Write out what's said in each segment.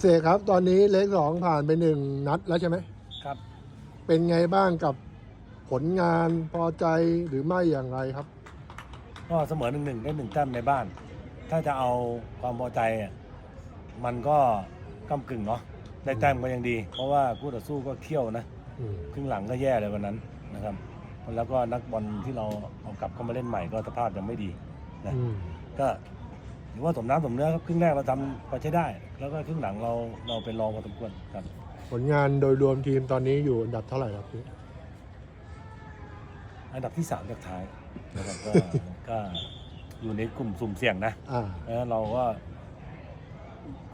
เสกครับ ตอนนี้เล็กสองผ่านไปหนึ่งนัดแล้วใช่ไหมครับ เป็นไงบ้างกับผลงานพอใจหรือไม่อย่างไรครับ ก็เสมอหนึ่งหนึ่งได้หนึ่งแต้มในบ้าน ถ้าจะเอาความพอใจอะมันก็ก้ากึ่งเนาะได้แต้มก็ยังดี เพราะว่าคู่ต่อสู้ก็เที่ยวนะอืมครึ่งหลังก็แย่เลยวันนั้นนะครับ แล้วก็นักบอลที่เราเอากลับเข้ามาเล่นใหม่ก็สภาพยังไม่ดีนะอืมก็ ถือว่าสมน้ำสมเนื้อครับครึ่งแรกเราทำพอใช้ได้ แล้วก็ครึ่งหลังเราเราเป็นรองพอสมควรครับ ผลงานโดยรวมทีมตอนนี้อยู่อันดับเท่าไหร่ครับพี่อันดับที่สามจากท้ายนะครับก็ ก็อยู่ในกลุ่มสุ่มเสี่ยงนะอ่า แล้วเราก็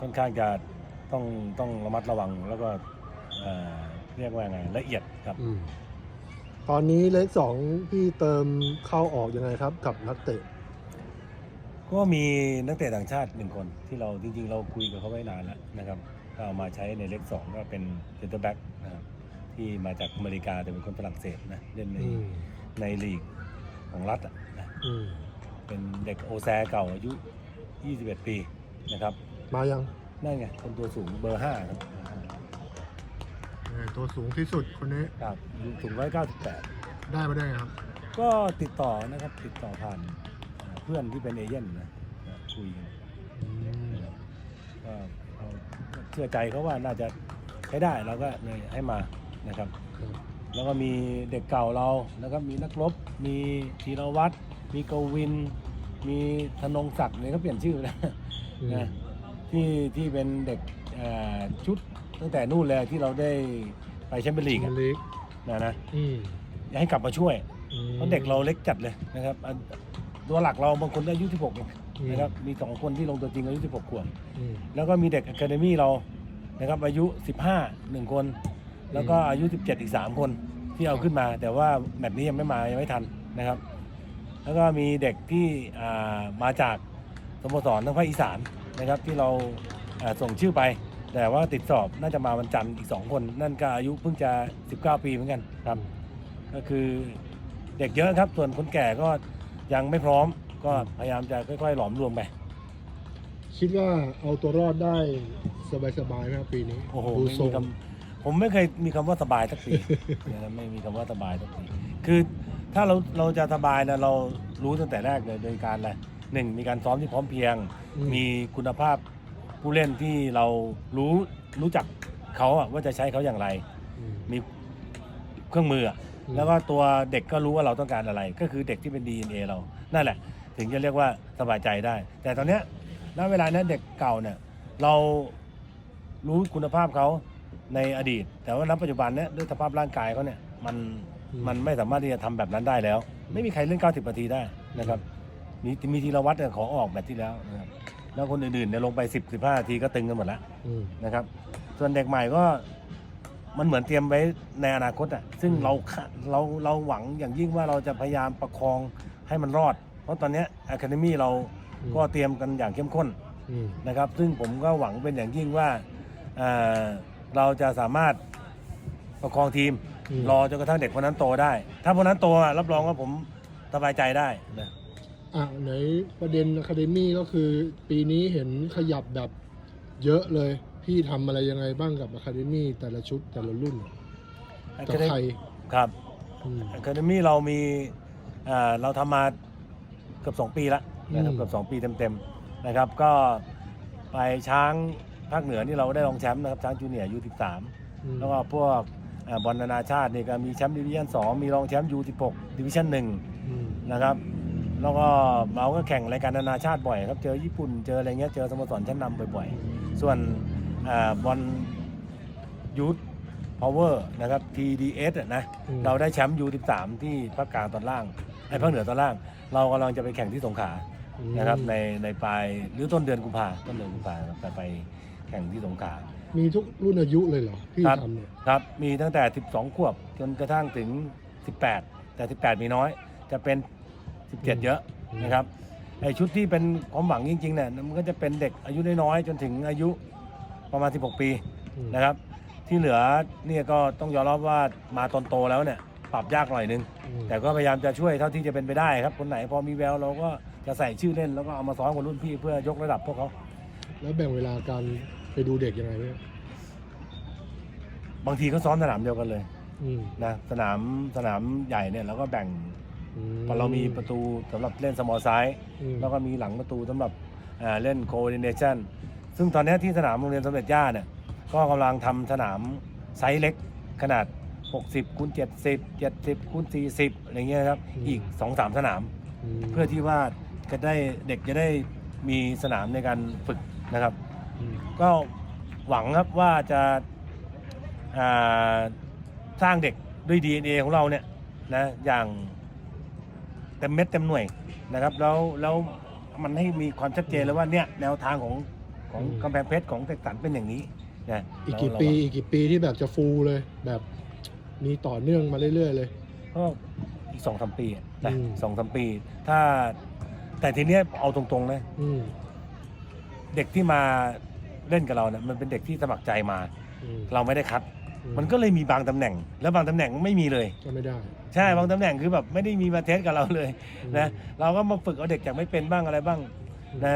ค่อนข้างจะต้องต้องระมัดระวังแล้วก็เอ่อเรียกว่าไงละเอียดครับ อืม ตอนนี้เล็กสองพี่เติมเข้าออกยังไงครับ กับนักเตะ ก็มีนักเตะต่างชาติหนึ่งคนที่เราจริงๆ เราคุยกับเขาไว้นานแล้วนะครับก็เอามาใช้ในเลขสองก็เป็นเซนเตอร์แบ็กนะครับที่มาจากอเมริกาแต่เป็นคนฝรั่งเศสนะเล่นในอืมในลีกของรัฐอะนะอืมเป็นเด็กโอแซเก่าอายุ 21 ปีนะครับมายังนั่นไงคนตัวสูงเบอร์ห้าครับเออตัวสูงที่สุดคนนี้ครับสูง198 ได้มาได้ไงครับ ก็ติดต่อนะครับติดต่อผ่าน เอ่อเพื่อนที่เป็นเอเย่นนะนะคุยกันอืมก็เราเชื่อใจเขาว่าน่าจะใช้ได้เราก็เลยให้มานะครับครับแล้วก็มีเด็กเก่าเรานะครับมีนักรบ มีธีรวัตรมีกวิน มีธนงศักดิ์เนี่ยเขาเปลี่ยนชื่อแล้วอืมนะที่ที่เป็นเด็กเอ่อชุดตั้งแต่นู่นเลยที่เราได้ไปแชมเปี้ยนลีกอะลีกนะนะอืมให้กลับมาช่วยอืมเพราะเด็กเราเล็กจัดเลยนะครับอัน ตัวหลักเราบางคนอายุ 16เองอืมนะครับมีสองคนที่ลงตัวจริงอายุ 16 ขวบอืมแล้วก็มีเด็กอะคาเดมี่เรานะครับอายุ 15หนึ่งคน แล้วก็อายุ 17 อีก 3 คนที่เอาขึ้นมา แต่ว่าแมตช์นี้ยังไม่มายังไม่ทันนะครับ แล้วก็มีเด็กที่อ่ามาจากสโมสรทางภาคอีสานนะครับที่เราอ่าส่งชื่อไป แต่ว่าติดสอบน่าจะมาวันจันทร์อีก 2 คน นั่นก็อายุเพิ่งจะ 19 ปีเหมือนกันครับ ก็คือเด็กเยอะครับส่วนคนแก่ก็ ยังไม่พร้อมก็พยายามจะค่อยๆ หลอมรวมไป คิดว่าเอาตัวรอดได้สบายๆไหมครับปีนี้โอ้โหดูไม่ทรมีง คำผมไม่เคยมีคำว่าสบายสักปีนะครับไม่มีคำว่าสบายสักปีคือถ้าเราเราจะสบายนะเรารู้ตั้งแต่แรกเลยโดยการอะไรหนึ่งมีการซ้อมที่พร้อมเพรียง อืม มีคุณภาพผู้เล่นที่เรารู้รู้จักเขาอะว่าจะใช้เขาอย่างไร อืมมีเครื่องมืออะอืม แล้วก็ตัวเด็กก็รู้ว่าเราต้องการอะไร ก็คือเด็กที่เป็น DNA เรา นั่นแหละ ถึงจะเรียกว่าสบายใจได้ แต่ตอนเนี้ยณเวลานั้นเด็กเก่าเนี่ยเรารู้คุณภาพเขาในอดีต แต่ว่าณปัจจุบันเนี่ยด้วยสภาพร่างกายเขาเนี่ยมันมันไม่สามารถที่จะทำแบบนั้นได้แล้ว ไม่มีใครเล่น 90นาทีได้นะครับ มีมีธีรวัตรเนี่ยขอออกแบบที่แล้วนะครับแล้วคนอื่นๆเนี่ยลงไป 10 15นาทีก็ตึงกันหมดแล้วอืมนะครับ ส่วนเด็กใหม่ก็ มันเหมือนเตรียมไว้ในอนาคตอะซึ่งอืมเราคาเราเราหวังอย่างยิ่งว่าเราจะพยายามประคองให้มันรอด เพราะตอนเนี้อะคาเดมี่เราก็เตรียมกันอย่างเข้มข้นอืมนะครับ ซึ่งผมก็หวังเป็นอย่างยิ่งว่าเอ่อเราจะสามารถประคองทีมมรอจนกระทั่งเด็กคนนั้นโตได้ ถ้าคนนั้นโตอะรับรองว่าผมสบายใจได้นะอะไหนประเด็นอะคาเดมี่ก็คือปีนี้เห็นขยับแบบเยอะเลย พี่ทำอะไรยังไงบ้างกับอะคาเดมี่แต่ละชุดแต่ละรุ่นกับใครครับอืม อะคาเดมี่เรามีเอ่อเราทำมาเกือบสองปีแล้วนะครับอืม เกือบสองปีเต็มๆนะครับ ก็ไปช้างภาคเหนือนี่เราได้รองแชมป์นะครับช้างจูเนียร์ยูสิบสามอืมแล้วก็พวกเอ่อบอลนานาชาตินี่ก็มีแชมป์ดิวิชั่นสองมีรองแชมป์ยูสิบหกดิวิชั่นหนึ่งอืมนะครับ แล้วก็เราก็แข่งรายการนานาชาติบ่อยครับ เจอญี่ปุ่นเจออะไรเงี้ยเจอสโมสรชั้นนำบ่อยๆ ส่วนเอ่อ บอลยูทพาวเวอร์นะครับ TDS อะนะอืม เราได้แชมป์ U13 ที่ภาคกลางตอนล่างไอ้ภาคเหนือตอนล่าง เรากำลังจะไปแข่งที่สงขลาอืมนะครับในในปลายหรือต้นเดือนกุมภาต้นเดือนกุมภาครับไปไปแข่งที่สงขลา มีทุกรุ่นอายุเลยเหรอพี่ครับ ทำเนี่ยครับ มีตั้งแต่ 12 ขวบจนกระทั่งถึง 18 แต่ 18 มีน้อย จะเป็น 17 เยอะนะครับไอชุดที่เป็นความหวังจริงๆเนี่ยมันก็จะเป็นเด็กอายุน้อยๆจนถึงอายุ ประมาณ 16 ปีอืมนะครับ ที่เหลือเนี่ยก็ต้องยอมรับว่ามาตอนโตแล้วเนี่ยปรับยากหน่อยนึงอืมแต่ก็พยายามจะช่วยเท่าที่จะเป็นไปได้ครับ คนไหนพอมีแววเราก็จะใส่ชื่อเล่นแล้วก็เอามาซ้อมกับรุ่นพี่เพื่อยกระดับพวกเขา แล้วแบ่งเวลาการไปดูเด็กยังไงเนี่ยบางทีก็ซ้อมสนามเดียวกันเลยอืมนะสนามสนามใหญ่เนี่ยเราก็แบ่งอืพอเรามีประตูสำหรับเล่นสมอลไซส์อืมแล้วก็มีหลังประตูสำหรับอ่าเล่นโค o ดิเนชัน ซึ่งตอนนี้ที่สนามโรงเรียนสมเด็จย่าเนี่ยก็กำลังทำสนามไซส์เล็กขนาด 60คูณ70 70คูณ40อะไรเงี้ยครับอีก 2-3 สนาม มเพื่อที่ว่าจะได้เด็กจะได้มีสนามในการฝึกนะครับอืมก็หวังครับว่าจะอ่าสร้างเด็กด้วย DNA ของเราเนี่ยนะอย่างเต็มเม็ดเต็มหน่วยนะครับ แล้วแล้วมันให้มีความชัดเจนเลยว่าเนี่ยแนวทางของ ของกำแพงเพชรของเต็กสันเป็นอย่างนี้นะอีกกี่เราปีอีกกี่ปีที่แบบจะฟูเลย แบบมีต่อเนื่องมาเรื่อยๆเลยก็อีกสองสามปีอะนะอืมสองสามปี ถ้าแต่ทีเนี้ยเอาตรงๆนะอืมเด็กที่มาเล่นกับเราเนี่ยมันเป็นเด็กที่สมัครใจมาอืมเราไม่ได้คัดอืมันก็เลยมีบางตำแหน่ง แล้วบางตำแหน่งไม่มีเลยก็ไม่ได้ ใช่บางตำแหน่งคือแบบไม่ได้มีมาเทสกับเราเลยอืมนะเราก็มาฝึกเอาเด็กจากไม่เป็นบ้างอะไรบ้างนะ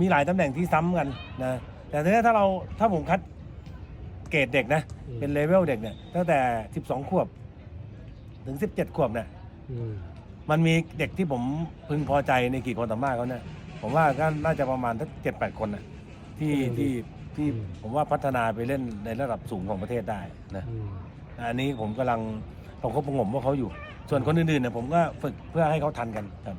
มีหลายตำแหน่งที่ซ้ำกันนะแต่ทีนี้ถ้าเราถ้าผมคัดเกรดเด็กนะ อืม เป็นเลเวลเด็กเนี่ยตั้งแต่ 12 ขวบ ถึง 17 ขวบเนี่ยอืมมันมีเด็กที่ผมพึงพอใจในกี่คนสามารถเขาเนี่ยผมว่าก็น่าจะประมาณสักเจ็ดแปดคนนะที่ที่ที่ผมว่าพัฒนาไปเล่นในระดับสูงของประเทศได้นะ อืมอันนี้ผมกำลังประคบประหงมว่าเขาอยู่ ส่วนคนอื่นๆเนี่ยผมก็ฝึกเพื่อให้เขาทันกันครับ